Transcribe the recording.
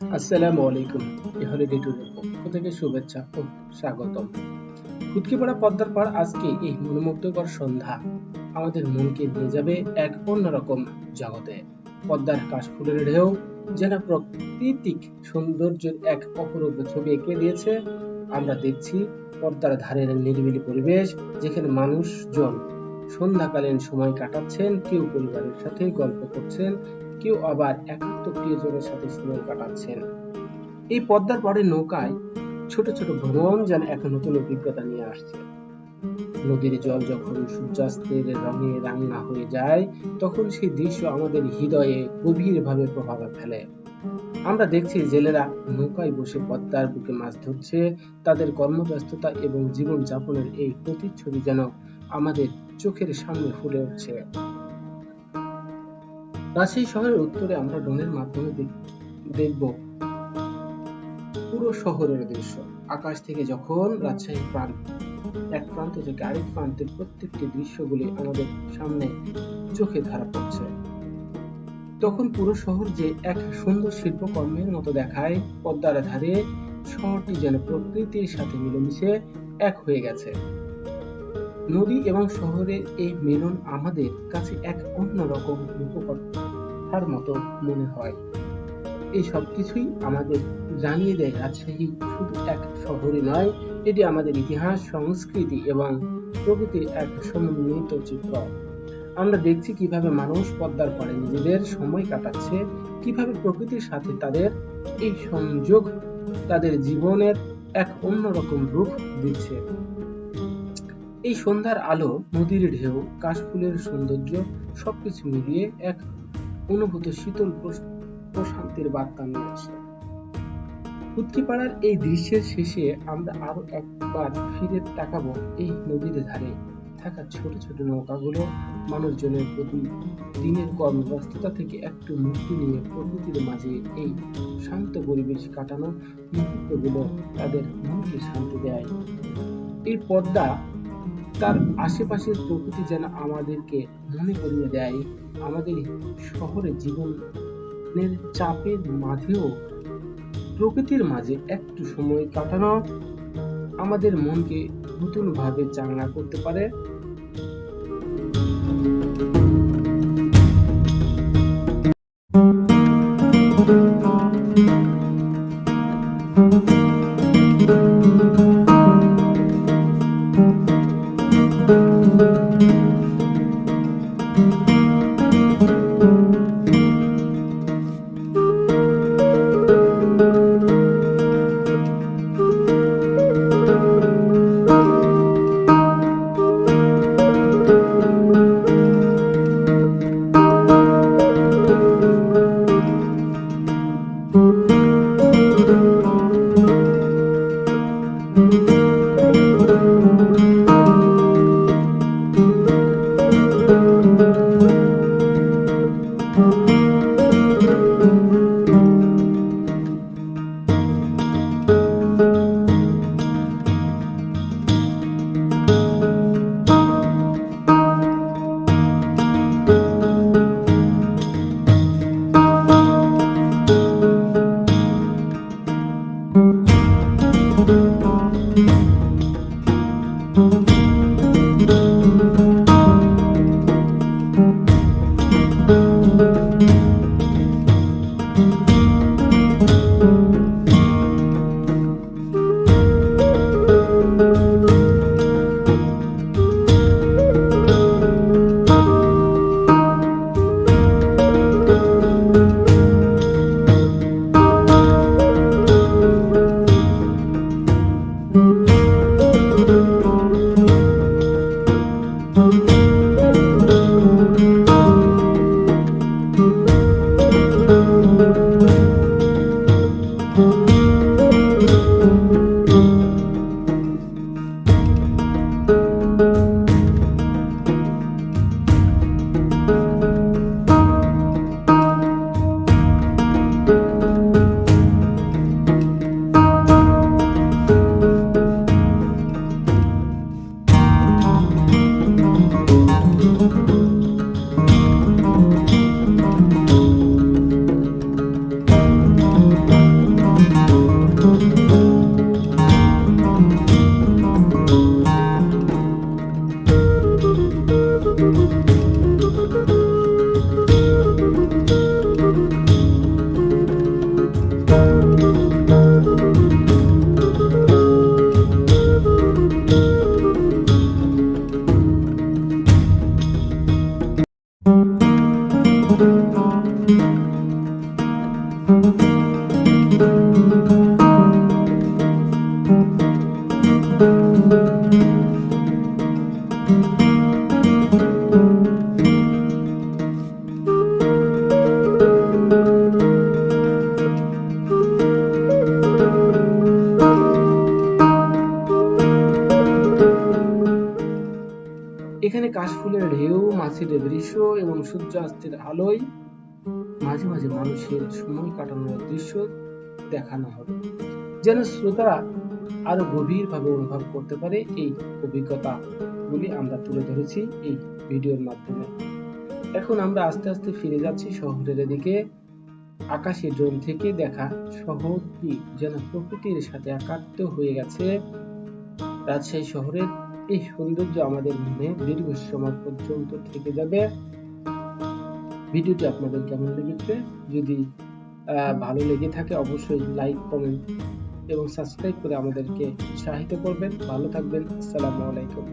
আসসালামু আলাইকুম পক্ষ থেকে শুভেচ্ছা ও স্বাগতম। কুটকিপাড়া পদ্মার পাড় আজকে এই মনোমুগ্ধকর সন্ধ্যা। আমাদের মনকে নিয়ে যাবে এক অন্যরকম জগতে। পদ্মার ঢেউ যেন প্রাকৃতিক সৌন্দর্যের এক অপরূপ ছবি এঁকে দিয়েছে। আমরা দেখছি পদ্মার ধারের নিরিবিলি পরিবেশ, যেখানে মানুষজন সন্ধ্যাকালীন সময় কাটাচ্ছেন, কেউ পরিবারের সাথে গল্প করছেন কেউ আবার একান্ত প্রিয়জনের সাথে সময় কাটাচ্ছেন। এই পদ্মার পাড়ে নৌকায় ছোট ছোট ভ্রমণ যেন এক নতুন অভিজ্ঞতা নিয়ে আসছে। নদীর জল যখন সূর্যাস্তের রঙে রাঙা হয়ে যায়, তখন সেই দৃশ্য আমাদের হৃদয়ে গভীরভাবে প্রভাব ফেলে। আমরা দেখছি জেলেরা নৌকায় বসে পদ্মার বুকে মাছ ধরছে, তাদের কর্মব্যস্ততা এবং জীবনযাপনের এই প্রতিচ্ছবি যেন আমাদের চোখের সামনে ফুটে উঠছে। রাজশাহী শহরের উত্তরে আমরা ড্রোনের মাধ্যমে দেখব পুরো শহরের দৃশ্য। আকাশ থেকে যখন রাজশাহী প্রান্ত এক প্রান্ত থেকে আরেক প্রান্তের প্রত্যেকটি দৃশ্যগুলি আমাদের সামনে চোখে ধরা পড়ছে। তখন পুরো শহর যে এক সুন্দর শিল্পকর্মের মতো দেখায়, পদ্মার ধারে শহরটি যেন প্রকৃতির সাথে মিলেমিশে এক হয়ে গেছে। নদী এবং শহরের এই মিলন আমাদের কাছে এক অন্যরকম রূপকথার মতো মনে হয়। এই সব কিছুই আমাদের জানিয়ে দেয় রাজশাহী শুধু এক শহরই নয়, এটি আমাদের ইতিহাস, সংস্কৃতি এবং প্রকৃতির এক সমন্বিত চিত্র। আমরা দেখছি কীভাবে মানুষ পদ্মার পরে নিজেদের সময় কাটাচ্ছে, কীভাবে প্রকৃতির সাথে তাদের এই সংযোগ, তাদের জীবনের এক অন্যরকম রূপ দিচ্ছে। এই সন্ধ্যার আলো, নদীর ঢেউ, কাশফুলের সৌন্দর্য সবকিছু মিলিয়ে এক অনুভূত শীতল প্রশান্তির বার্তা নিয়ে আসে। কুৎকিপাড়ার এই দৃশ্যের শেষে আমরা আরও একবার ফিরে তাকাবো এই নদীর ধারে। থাকা ছোট ছোট নৌকাগুলো, মানুষজনের প্রতি দিনের কর্মব্যস্ততা থেকে একটু মুক্তি নিয়ে প্রকৃতির মাঝে এই শান্ত পরিবেশ কাটানো মুহূর্তগুলো তাদের মনকে শান্তি দেয়। এই পদ্মা তার আশেপাশের প্রকৃতি যেন আমাদেরকে মনে করিয়ে দেয়। আমাদের শহরে জীবনের চাপের মাঝেও, প্রকৃতির মাঝে একটু সময় কাটানো আমাদের মনকে নতুনভাবে চাঙ্গা করতে পারে। সানসেটের দৃশ্য এবং সূর্যাস্তের আলোয় মাঝে মাঝে মানুষের সময় কাটানোর দৃশ্য দেখানো হবে, যেন শ্রোতারা আরও গভীরভাবে অনুভব করতে পারে এই অভিজ্ঞতা গুলি আমরা তুলে ধরেছি এই ভিডিওর মাধ্যমে। এখন আমরা আস্তে আস্তে ফিরে যাচ্ছি শহরের দিকে আকাশে ড্রোন থেকে দেখা শহরটি যেন প্রকৃতির সাথে একাত্ম হয়ে গেছে। রাজশাহী শহরের এই সৌন্দর্য আমাদের মনে দীর্ঘ সময় পর্যন্ত থেকে যাবে। ভিডিওটি আপনাদের কেমন লেগেছে? যদি ভালো লেগে থাকে, অবশ্যই লাইক কমেন্ট এবং সাবস্ক্রাইব করে আমাদেরকে উৎসাহিত করবেন। ভালো থাকবেন। আসসালামু আলাইকুম।